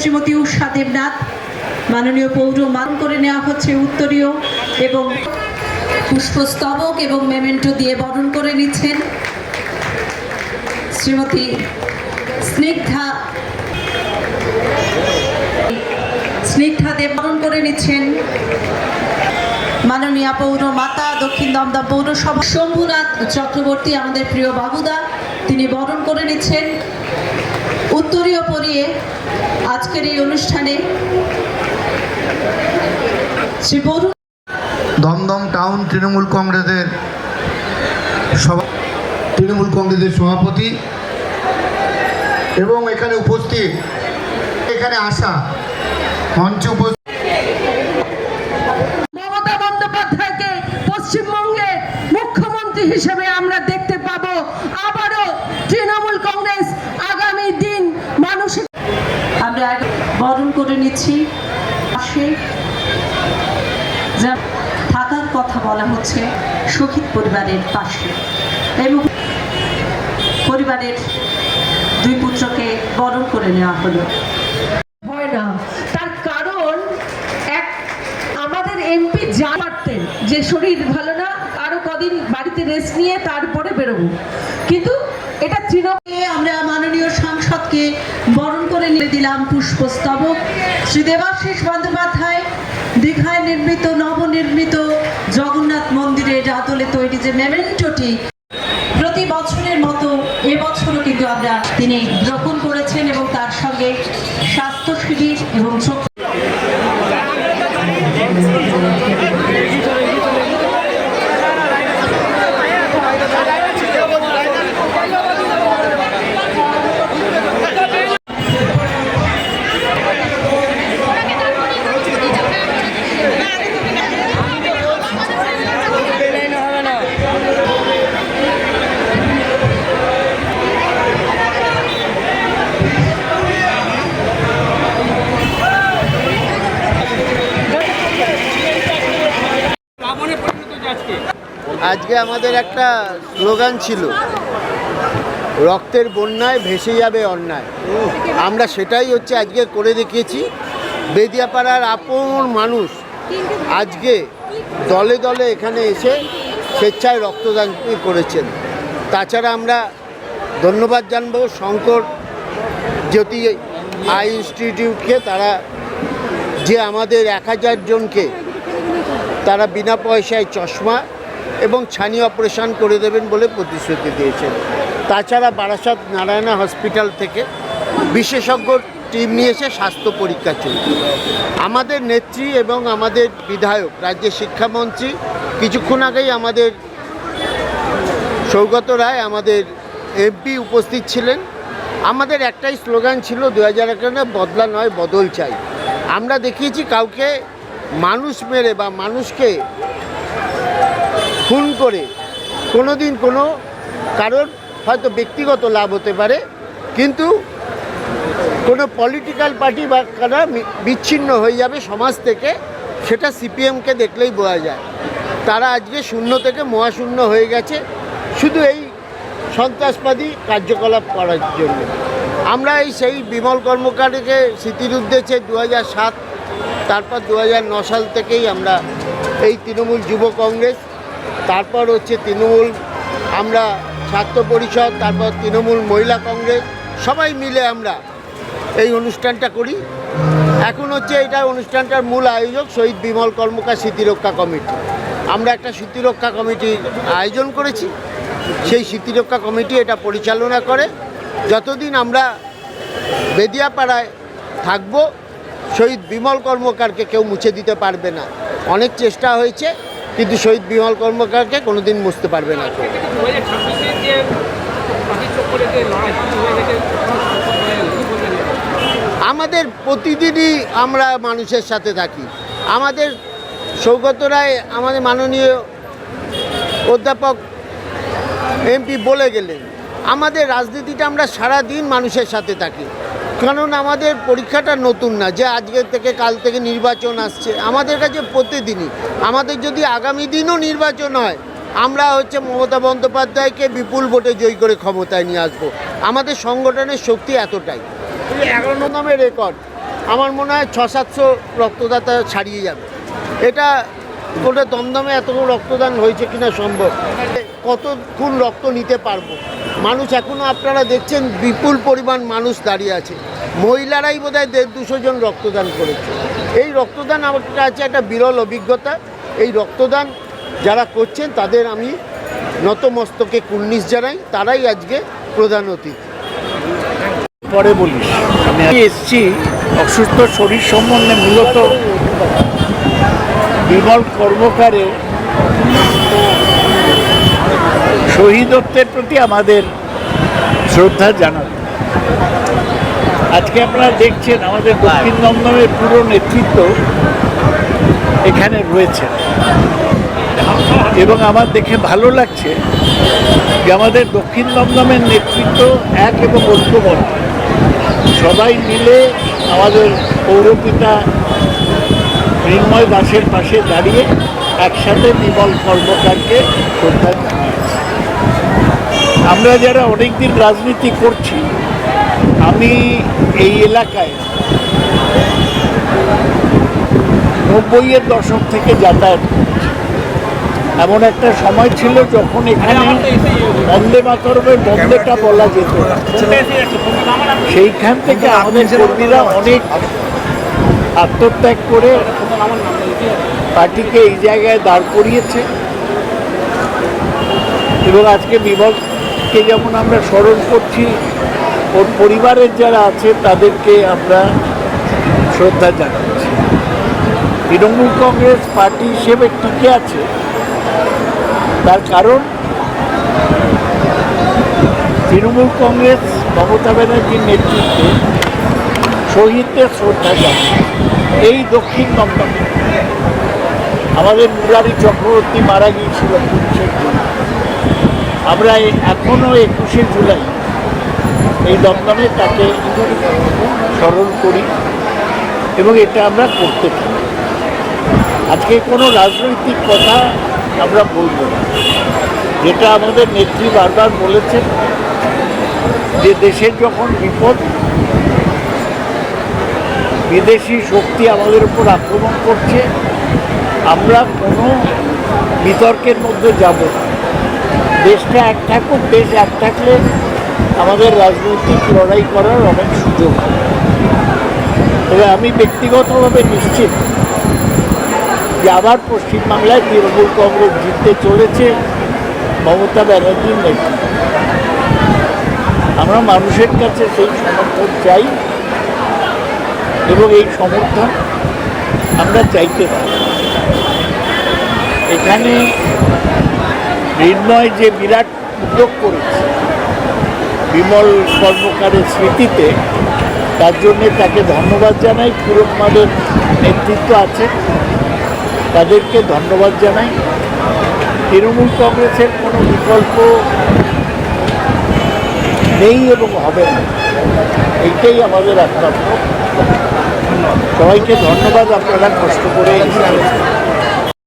শ্রীমতী উষা দেবনাথ। মাননীয় পৌর মান করে নেওয়া হচ্ছে উত্তরীয় এবং পুষ্পস্তবক এবং মেমেন্টো দিয়ে বরণ করে নিচ্ছেন শ্রীমতী স্নিগ্ধা। স্নিগ্ধা দেব বরণ করে নিচ্ছেন। মাননীয় পৌর মাতা, দক্ষিণ দমদম পৌরসভা। শম্ভুনাথ চক্রবর্তী, আমাদের প্রিয় বাবুদা, তিনি বরণ করে নিচ্ছেন। উত্তরীয় পরিয়ে আজকের এই অনুষ্ঠানে শ্রী বরুণ দমদম টাউন তৃণমূল কংগ্রেসের সভা তৃণমূল কংগ্রেসের সভাপতি এবং এখানে উপস্থিত এখানে আসা মঞ্চে উপস্থিত মমতা বন্দ্যোপাধ্যায়কে পশ্চিমবঙ্গের মুখ্যমন্ত্রী হিসেবে আমরা দেখতে পাবো আবারও তৃণমূল কংগ্রেস আগামী দিন মানুষের আমরা করে পাশে যা থাকার কথা বলা হচ্ছে শহীদ পরিবারের পাশে। এবং পরিবারের দুই পুত্রকে বরণ করে নেওয়া হলো। হয় না। তার কারণ এক আমাদের এমপি যা পারতেন যে শরীর ভালো না আরও কদিন বাড়িতে রেস্ট নিয়ে তারপরে বেরোবো। কিন্তু এটা তৃণমূল আমরা মাননীয় সাংসদকে দিলাম পুষ্পস্তবক। শ্রী দেবাশিস বন্দ্যোপাধ্যায়, দীঘায় নির্মিত, নবনির্মিত জগন্নাথ মন্দিরের আদলে তৈরি যে মেমেন্টোটি প্রতি বছরের মতো এবছরও কিন্তু আমরা তিনি গ্রহণ করেছেন এবং তার সঙ্গে স্বাস্থ্য শিবির এবং চক্ষু আজকে আমাদের একটা স্লোগান ছিল, রক্তের বন্যায় ভেসে যাবে অন্যায়। আমরা সেটাই হচ্ছে আজকে করে দেখিয়েছি। বেদিয়াপাড়ার আপন মানুষ আজকে দলে দলে এখানে এসে স্বেচ্ছায় রক্তদান করেছেন। তাছাড়া আমরা ধন্যবাদ জানব শঙ্কর জ্যোতি আই ইনস্টিটিউটকে, তারা যে আমাদের এক হাজার জনকে তারা বিনা পয়সায় চশমা এবং ছানি অপারেশন করে দেবেন বলে প্রতিশ্রুতি দিয়েছেন। তাছাড়া বারাসাত নারায়ণা হসপিটাল থেকে বিশেষজ্ঞ টিম নিয়ে এসে স্বাস্থ্য পরীক্ষা চলছে আমাদের নেত্রী এবং আমাদের বিধায়ক, রাজ্যের শিক্ষামন্ত্রী, কিছুক্ষণ আগেই আমাদের সৌগত রায়, আমাদের এমপি উপস্থিত ছিলেন। আমাদের একটাই স্লোগান ছিল দু হাজার একান্ন বদলা নয়, বদল চাই। আমরা দেখিয়েছি কাউকে মানুষ মেরে বা মানুষকে খুন করে কোনো দিন কোনো কারোর হয়তো ব্যক্তিগত লাভ হতে পারে, কিন্তু কোনো পলিটিক্যাল পার্টি বা কারা বিচ্ছিন্ন হয়ে যাবে সমাজ থেকে, সেটা সিপিএমকে দেখলেই বোঝা যায়। তারা আজকে শূন্য থেকে মহাশূন্য হয়ে গেছে, শুধু এই সন্ত্রাসবাদী কার্যকলাপ করার জন্য। আমরা এই সেই বিমল কর্মকারকে স্মৃতির উদ্দেশ্যে দু হাজার সাত তারপর দু সাল থেকেই আমরা এই তৃণমূল যুব কংগ্রেস, তারপর হচ্ছে তৃণমূল আমরা ছাত্র পরিষদ, তারপর তৃণমূল মহিলা কংগ্রেস, সবাই মিলে আমরা এই অনুষ্ঠানটা করি। এখন হচ্ছে এটা অনুষ্ঠানটার মূল আয়োজক শহীদ বিমল কর্মকার স্মৃতিরক্ষা কমিটি। আমরা একটা স্মৃতিরক্ষা কমিটির আয়োজন করেছি। সেই স্মৃতিরক্ষা কমিটি এটা পরিচালনা করে। যতদিন আমরা বেদিয়াপাড়ায় থাকব শহীদ বিমল কর্মকারকে কেউ মুছে দিতে পারবে না। অনেক চেষ্টা হয়েছে, কিন্তু শহীদ বিমল কর্মকারকে কোনোদিন মুছতে পারবে না আমাদের প্রতিদিনই আমরা মানুষের সাথে থাকি। আমাদের সৌগত রায়, আমাদের মাননীয় অধ্যাপক এমপি বলে গেলেন, আমাদের রাজনীতিটা আমরা সারা দিন মানুষের সাথে থাকি। কারণ আমাদের পরীক্ষাটা নতুন না, যে আজকের থেকে কাল থেকে নির্বাচন আসছে। আমাদের কাছে প্রতিদিনই, আমাদের যদি আগামী দিনও নির্বাচন হয়, আমরা হচ্ছে মমতা বন্দ্যোপাধ্যায়কে বিপুল ভোটে জয়ী করে ক্ষমতায় নিয়ে আসব। আমাদের সংগঠনের শক্তি এতটাই। এগারো নামের রেকর্ড আমার মনে হয় ছ সাতশো রক্তদাতা ছাড়িয়ে যাবে। এটা গোটা দমদমে এত রক্তদান হয়েছে কিনা সম্ভব? কতক্ষণ রক্ত নিতে পারব? মানুষ এখনও আপনারা দেখছেন বিপুল পরিমাণ মানুষ দাঁড়িয়ে আছে। মহিলারাই বোধহয় দেড় দুশো জন রক্তদান করেছে। এই রক্তদান আমার কাছে একটা বিরল অভিজ্ঞতা। এই রক্তদান যারা করছেন তাদের আমি নতমস্তকে কুর্নিশ জানাই। তারাই আজকে প্রধান অতিথি। পরে বলিস। আমি এসছি অসুস্থ শরীর সম্বন্ধে মূলত বিমল কর্মকারের শহীদত্বের প্রতি আমাদের শ্রদ্ধা জানাতে আজকে আপনারা দেখছেন আমাদের দক্ষিণ দমদমের পুরো নেতৃত্ব এখানে রয়েছে এবং আমার দেখে ভালো লাগছে যে আমাদের দক্ষিণ দমদমের নেতৃত্ব এক এবং ঐক্যবদ্ধ। সবাই মিলে আমাদের পৌরপিতা মৃন্ময় দাসের পাশে দাঁড়িয়ে একসাথে বিমল কর্মকারকে শ্রদ্ধা আমরা যারা অনেকদিন রাজনীতি করছি আমি এই এলাকায় নব্বইয়ের দশক থেকে যাতায়াত করছি। এমন একটা সময় ছিল যখন এখানে বন্দে মাতরমের বন্দেটা বলা যেত। না সেইখান থেকে আমাদের কর্মীরা অনেক আত্মত্যাগ করে পার্টিকে এই জায়গায় দাঁড় করিয়েছে। এবং আজকে বিভক্তকে যেমন আমরা স্মরণ করছি ওর পরিবারের যারা আছে তাদেরকে আমরা শ্রদ্ধা জানাচ্ছি। তৃণমূল কংগ্রেস পার্টি হিসেবে টিকে আছে। তার কারণ, তৃণমূল কংগ্রেস মমতা ব্যানার্জির নেতৃত্বে শহীদদের শ্রদ্ধা জানায় এই দক্ষিণ দমদমে আমাদের মুরারি চক্রবর্তী মারা গিয়েছিল পুলিশের গুলি। আমরা এই- এখনও একুশে জুলাই। এই দমদমে তাকে স্মরণ করি এবং এটা আমরা করতে থাকি। আজকে কোনো রাজনৈতিক কথা আমরা বলব না। যেটা আমাদের নেত্রী বারবার বলেছেন যে দেশের যখন বিপদ, বিদেশি শক্তি আমাদের উপর আক্রমণ করছে, আমরা কোনো বিতর্কের মধ্যে যাব না। দেশটা এক থাকুক, দেশ এক থাকলে আমাদের রাজনৈতিক লড়াই করার অনেক সুযোগ। তবে আমি ব্যক্তিগতভাবে নিশ্চিত যে আবার পশ্চিমবাংলায় তৃণমূল কংগ্রেস জিততে চলেছে মমতা ব্যানার্জির নেতৃত্বে আমরা মানুষের কাছে সেই সমর্থন চাই এবং এই সমর্থন আমরা চাইতে পারি এখানে নির্ণয় যে বিরাট উদ্যোগ করেছে, বিমল কর্মকারের স্মৃতিতে, তার জন্যে তাকে ধন্যবাদ জানাই। পুরো আমাদের নেতৃত্ব আছে তাদেরকে ধন্যবাদ জানাই। তৃণমূল কংগ্রেসের কোনো বিকল্প নেই এবং হবে না। এইটাই আমাদের একমাত্র। সবাইকে ধন্যবাদ, আপনারা কষ্ট করে